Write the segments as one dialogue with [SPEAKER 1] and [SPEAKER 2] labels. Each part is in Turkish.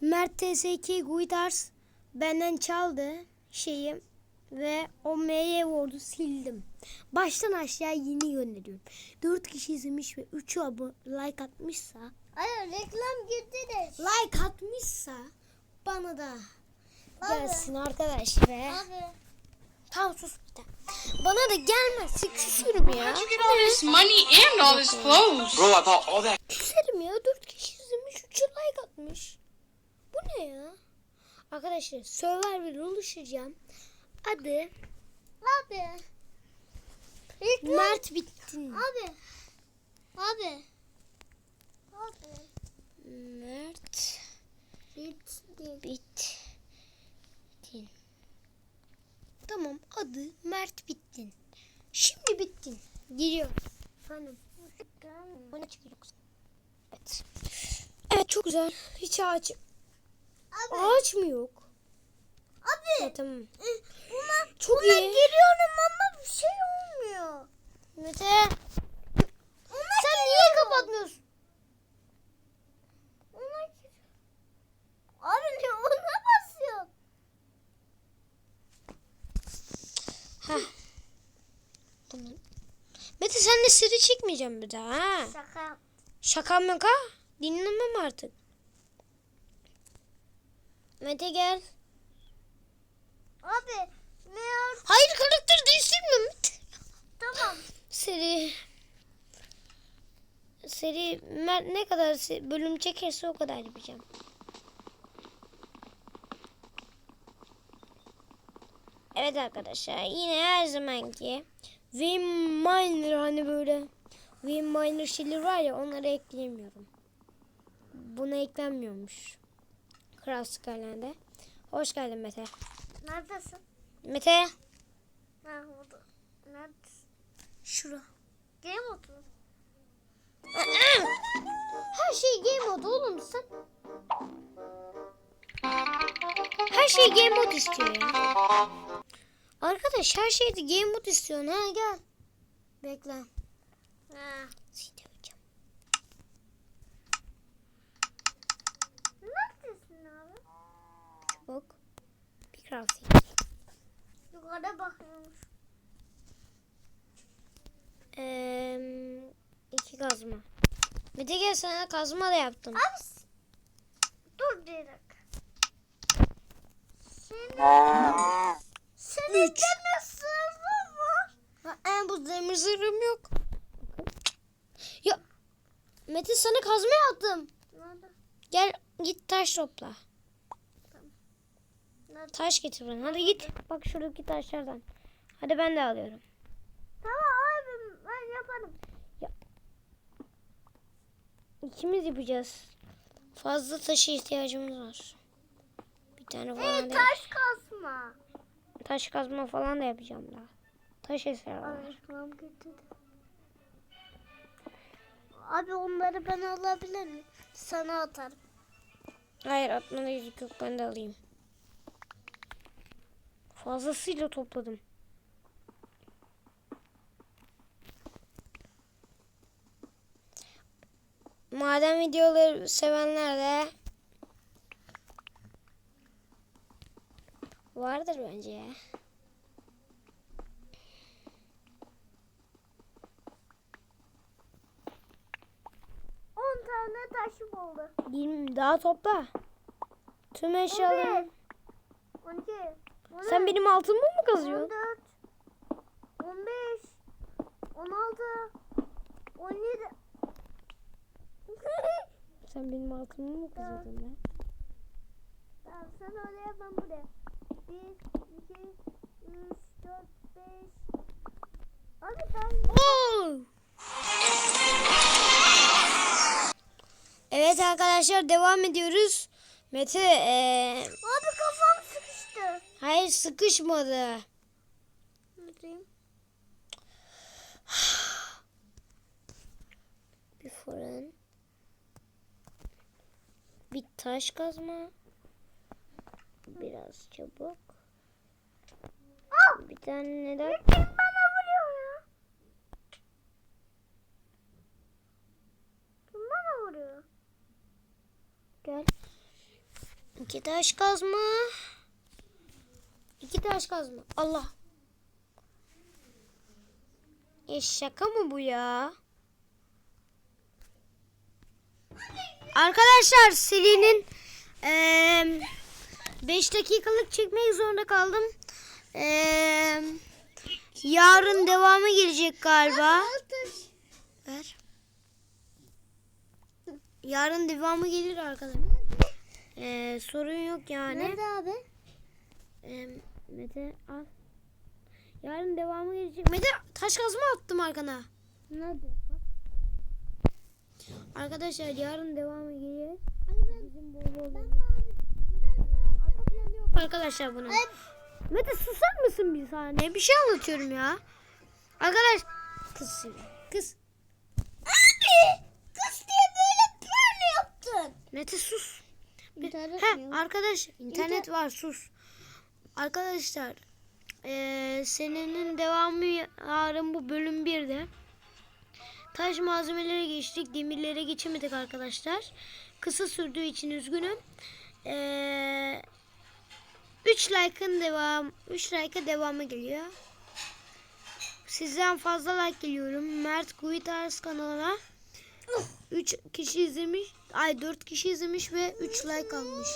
[SPEAKER 1] Mert TS2 Guitars benden çaldı şeyi ve o M'ye vurdu sildim. Baştan aşağı yeni gönderiyorum. 4 kişi izlemiş ve 3'ü abo- like atmışsa
[SPEAKER 2] Hayır reklam girdi de.
[SPEAKER 1] like atmışsa bana da
[SPEAKER 2] Abi.
[SPEAKER 1] gelsin arkadaş ve
[SPEAKER 2] Abi.
[SPEAKER 1] tamam sus bir de. Bana da gelmezse küserim ya.
[SPEAKER 3] How'd you get all this money and all this clothes?
[SPEAKER 4] Bro, I thought all that
[SPEAKER 1] Küserim ya 4 kişi izlemiş 3'ü like atmış. Bu ne ya? Arkadaşlar Survivor oluşacağım. Adı
[SPEAKER 2] Abi. Reklam.
[SPEAKER 1] Mert Bittin.
[SPEAKER 2] Abi. Abi. Abi.
[SPEAKER 1] Mert
[SPEAKER 2] Bitti.
[SPEAKER 1] Bittin. Tamam adı Mert Bittin. Şimdi Bittin. Giriyor. Efendim. Bana çıkıyor yoksa. Evet. Evet çok güzel. Hiç ağaç.
[SPEAKER 2] Abi.
[SPEAKER 1] Ağaç mı yok?
[SPEAKER 2] Abi.
[SPEAKER 1] Ha, tamam.
[SPEAKER 2] Buna,
[SPEAKER 1] Çok
[SPEAKER 2] buna
[SPEAKER 1] iyi.
[SPEAKER 2] giriyorum ama bir şey olmuyor.
[SPEAKER 1] Mete.
[SPEAKER 2] Ona
[SPEAKER 1] Sen niye kapatmıyorsun?
[SPEAKER 2] Ona. Abi ne ona basıyor?
[SPEAKER 1] Ha. Tamam. Mete sen de seri çekmeyeceğim bir daha ha.
[SPEAKER 2] Şaka.
[SPEAKER 1] Şaka maka dinlemem artık. Mete gel.
[SPEAKER 2] Abi. Meğer
[SPEAKER 1] Hayır karakter değiştirme Mete.
[SPEAKER 2] tamam.
[SPEAKER 1] Seri. Seri Mer- ne kadar bölüm çekerse o kadar yapacağım. Evet arkadaşlar yine her zamanki Miner hani böyle Miner şeyleri var ya onları ekleyemiyorum. Buna eklenmiyormuş. Kral Skyline'de. Hoş geldin Mete.
[SPEAKER 2] Neredesin?
[SPEAKER 1] Mete.
[SPEAKER 2] Ha orada. Neredesin?
[SPEAKER 1] Şura.
[SPEAKER 2] Game otur.
[SPEAKER 1] Her şey game mode oğlum sen. Her şey game mode istiyor ya. Arkadaş her şeyde game mode istiyor. Ha gel. Bekle.
[SPEAKER 2] Ha.
[SPEAKER 1] Seni döveceğim.
[SPEAKER 2] Neredesin abi?
[SPEAKER 1] Bak. Bir kral
[SPEAKER 2] Yukarıda bakıyormuş.
[SPEAKER 1] Eee iki kazma. Mete gel sana kazma da yaptım.
[SPEAKER 2] Abi dur bir dakika. Senin, senin
[SPEAKER 1] Üç.
[SPEAKER 2] deme sırrı var.
[SPEAKER 1] Ha, en bu demir zırhım yok. Ya Mete sana kazma yaptım.
[SPEAKER 2] Nerede?
[SPEAKER 1] Gel git taş topla. Taş getir bana. Hadi git. Bak şuradaki taşlardan. Hadi ben de alıyorum.
[SPEAKER 2] Tamam abi ben yaparım.
[SPEAKER 1] İkimiz yapacağız. Fazla taşa ihtiyacımız var. Bir tane falan
[SPEAKER 2] Ee, taş kasma.
[SPEAKER 1] taş kazma falan da yapacağım daha. Taş eser var.
[SPEAKER 2] Abi reklam getirdi. Abi onları ben alabilir miyim? Sana atarım.
[SPEAKER 1] Hayır atmana gerek yok ben de alayım. Fazlasıyla topladım. Maden videoları sevenler de vardır bence ya.
[SPEAKER 2] On tane taşım oldu.
[SPEAKER 1] 20 daha topla. Tüm eşyalarım.
[SPEAKER 2] 12.
[SPEAKER 1] Sen benim altımı mı kazıyorsun?
[SPEAKER 2] 14. 15. 16. 17.
[SPEAKER 1] Sen benim altımı mı kazıyordun lan?
[SPEAKER 2] Tamam sen öyle yap ben buraya. 1, 2, 3, 4, 5. Abi ben...
[SPEAKER 1] Evet arkadaşlar devam ediyoruz. Mete
[SPEAKER 2] sıkıştı.
[SPEAKER 1] Hayır sıkışmadı.
[SPEAKER 2] Bakayım.
[SPEAKER 1] Bir fırın. Bir taş kazma. Biraz çabuk. Bir tane neden?
[SPEAKER 2] Kim bana vuruyor ya? Kim bana vuruyor?
[SPEAKER 1] Gel. İki taş kazma. İki taş kazma. Allah. E şaka mı bu ya? Arkadaşlar serinin 5 dakikalık çekmek zorunda kaldım. Eee, yarın devamı gelecek galiba. Ver. Yarın devamı gelir arkadaşlar. Ee, sorun yok yani.
[SPEAKER 2] Nerede abi?
[SPEAKER 1] Ee, Mete al. Yarın devamı gelecek. Mete taş kazma attım arkana.
[SPEAKER 2] Nerede?
[SPEAKER 1] Arkadaşlar yarın devamı gelir. Bizim bol bol. Arkadaşlar bunun. Mete susar mısın bir saniye? Bir şey anlatıyorum ya. Arkadaş kız. Kız.
[SPEAKER 2] Abi! Kız diye böyle böyle yaptın.
[SPEAKER 1] Mete sus.
[SPEAKER 2] İnternet yok?
[SPEAKER 1] arkadaş internet var sus. Arkadaşlar eee senenin devamı yarın bu bölüm 1'de. Taş malzemelere geçtik. Demirlere geçemedik arkadaşlar. Kısa sürdüğü için üzgünüm. Eee 3 like'ın devam 3 like'a devamı geliyor. Sizden fazla like geliyorum. Mert Guitars kanalına 3 kişi izlemiş. Ay 4 kişi izlemiş ve 3 like almış.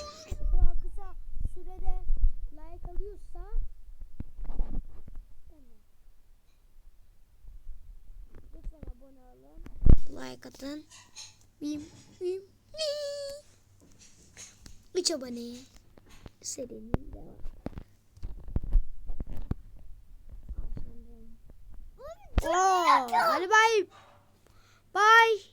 [SPEAKER 1] Like atın. Bim bim bim. 3 aboneye serinin devam. Oo, hadi bay. Bay.